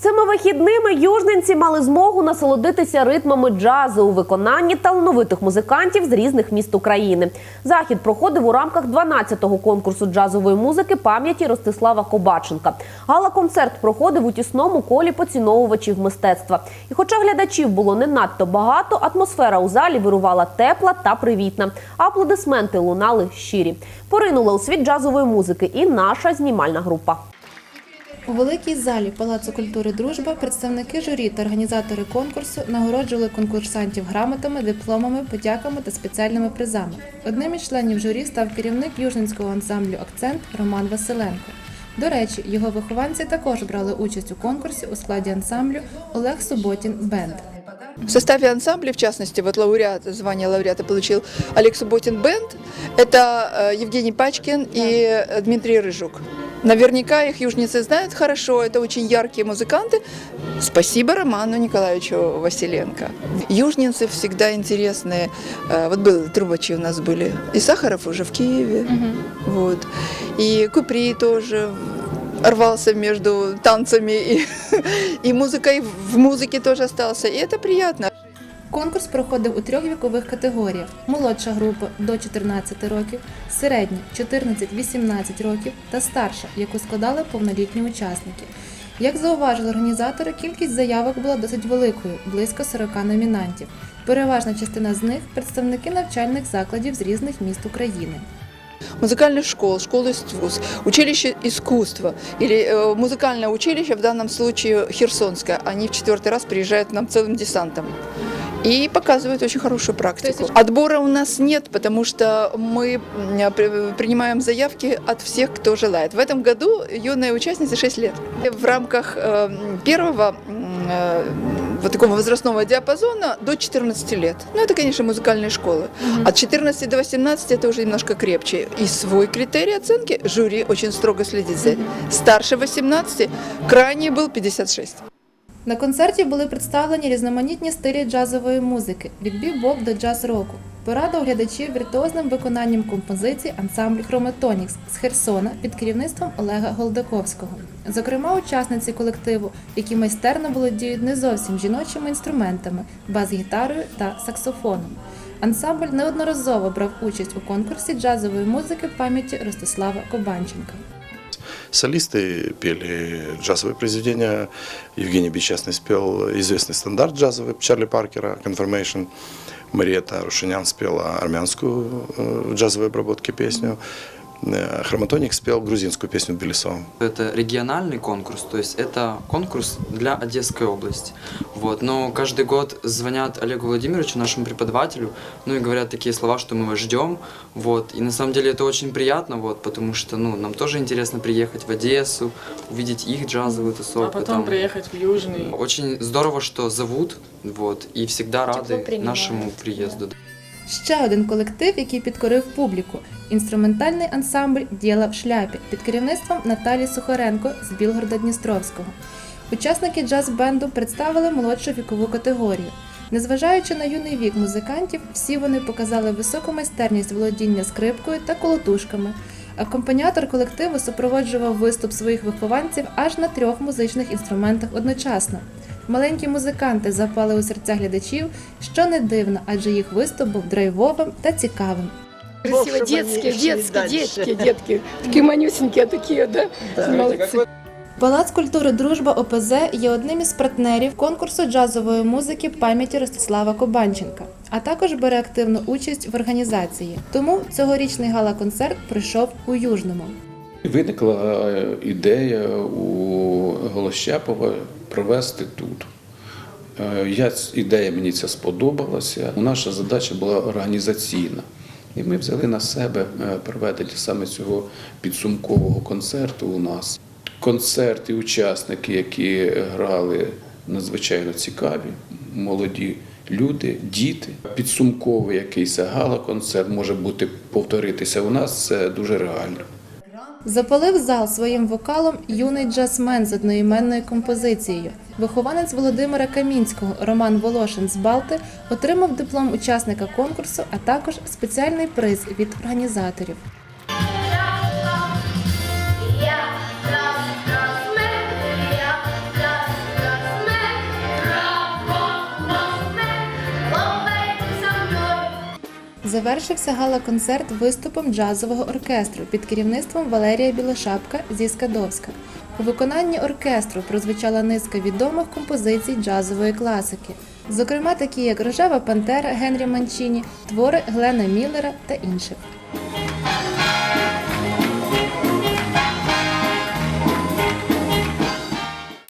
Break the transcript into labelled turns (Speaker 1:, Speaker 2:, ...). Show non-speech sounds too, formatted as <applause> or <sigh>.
Speaker 1: Цими вихідними южненці мали змогу насолодитися ритмами джазу у виконанні талановитих музикантів з різних міст України. Захід проходив у рамках 12-го конкурсу джазової музики пам'яті Ростислава Кобаченка. Гала-концерт проходив у тісному колі поціновувачів мистецтва. І хоча глядачів було не надто багато, атмосфера у залі вирувала тепла та привітна. Аплодисменти лунали щирі. Поринула у світ джазової музики і наша знімальна група.
Speaker 2: У великій залі Палацу культури Дружба представники журі та організатори конкурсу нагороджували конкурсантів грамотами, дипломами, подяками та спеціальними призами. Одним із членів журі став керівник южненського ансамблю Акцент Роман Василенко. До речі, його вихованці також брали участь у конкурсі у складі ансамблю Олег Суботін Бенд.
Speaker 3: В составе ансамбля, в частности, вот лауреат, звание лауреата получил Олег Субботин Бенд. Это э, Евгений Пачкин и э, Дмитрий Рыжук. Наверняка их южницы знают хорошо, это очень яркие музыканты. Спасибо Роману Николаевичу Василенко. Южницы всегда интересные. Э, Вот был, трубачи у нас были. И Сахаров уже в Киеве. Вот. И Купри тоже рвался между танцами и, <laughs> и музыкой, в музыке тоже остался. И это приятно.
Speaker 2: Конкурс проходив у трьох вікових категоріях: молодша група до 14 років, середня 14-18 років та старша, яку складали повнолітні учасники. Як зауважили організатори, кількість заявок була досить великою близько 40 номінантів. Переважна частина з них представники навчальних закладів з різних міст України.
Speaker 3: Музыкальных школ, школ искусств, училище искусства или э, музыкальное училище, в данном случае Херсонское, они в четвертый раз приезжают к нам целым десантом. И показывают очень хорошую практику. Отбора у нас нет, потому что мы принимаем заявки от всех, кто желает. В этом году юная участница 6 лет. В рамках э, первого э, вот такого возрастного диапазона до 14 лет. Ну, это, конечно, музыкальные школы. От 14 до 18 это уже немножко крепче. И свой критерий оценки жюри очень строго следит за этим. Старше 18, крайний был 56.
Speaker 2: На концерті були представлені різноманітні стилі джазової музики від бібоп до джаз-року. Порадив глядачів віртуозним виконанням композицій ансамбль Хроматонікс з Херсона під керівництвом Олега Голдаковського. Зокрема, учасниці колективу, які майстерно володіють не зовсім жіночими інструментами, бас-гітарою та саксофоном. Ансамбль неодноразово брав участь у конкурсі джазової музики пам'яті Ростислава Кобанченка
Speaker 4: Солисты пели джазовые произведения. Евгений Бечастный спел известный стандарт джазовый Чарли Паркера «Confirmation». Мариетта Рушинян спела армянскую э, в джазовой обработке песню. Э, Хроматоник спел грузинскую песню «Белесо».
Speaker 5: Это региональный конкурс, то есть это конкурс для Одесской области. Вот. Но каждый год звонят Олегу Владимировичу, нашему преподавателю, ну и говорят такие слова, что мы вас ждем. Вот. И на самом деле это очень приятно, вот, потому что ну, нам тоже интересно приехать в Одессу, увидеть их джазовую тусовку.
Speaker 6: А потом
Speaker 5: там.
Speaker 6: приехать в Южный.
Speaker 5: Очень здорово, что зовут, вот, и всегда рады нашему приезду.
Speaker 2: Ще один колектив, який підкорив публіку інструментальний ансамбль Діла в шляпі під керівництвом Наталі Сухаренко з Білгорода Дністровського. Учасники джаз-бенду представили молодшу вікову категорію. Незважаючи на юний вік музикантів, всі вони показали високу майстерність володіння скрипкою та колотушками. Акомпаніатор колективу супроводжував виступ своїх вихованців аж на трьох музичних інструментах одночасно. Маленькі музиканти запали у серця глядачів, що не дивно, адже їх виступ був драйвовим та цікавим.
Speaker 7: Красиво, детские, детские, детские, детки. Такие манюсенькие, такие, да? Молодцы.
Speaker 2: Палац культури Дружба ОПЗ є одним із партнерів конкурсу джазової музики пам'яті Ростислава Кобанченка, а також бере активну участь в організації. Тому цьогорічний гала-концерт пройшов у Южному.
Speaker 8: Виникла е, ідея у Голощапова провести тут. Е, Я, ідея мені ця сподобалася. Наша задача була організаційна. І ми взяли на себе е, проведення саме цього підсумкового концерту у нас. Концерти, учасники, які грали надзвичайно цікаві, молоді люди, діти. Підсумковий якийсь гала-концерт може бути повторитися у нас. Це дуже реально.
Speaker 2: Запалив зал своїм вокалом юний джазмен з одноіменною композицією. Вихованець Володимира Камінського Роман Волошин з Балти отримав диплом учасника конкурсу, а також спеціальний приз від організаторів. Завершився гала-концерт виступом джазового оркестру під керівництвом Валерія Білошапка зі Скадовська. У виконанні оркестру прозвучала низка відомих композицій джазової класики, зокрема такі як Рожева Пантера Генрі Манчіні, твори Глена Міллера та інших.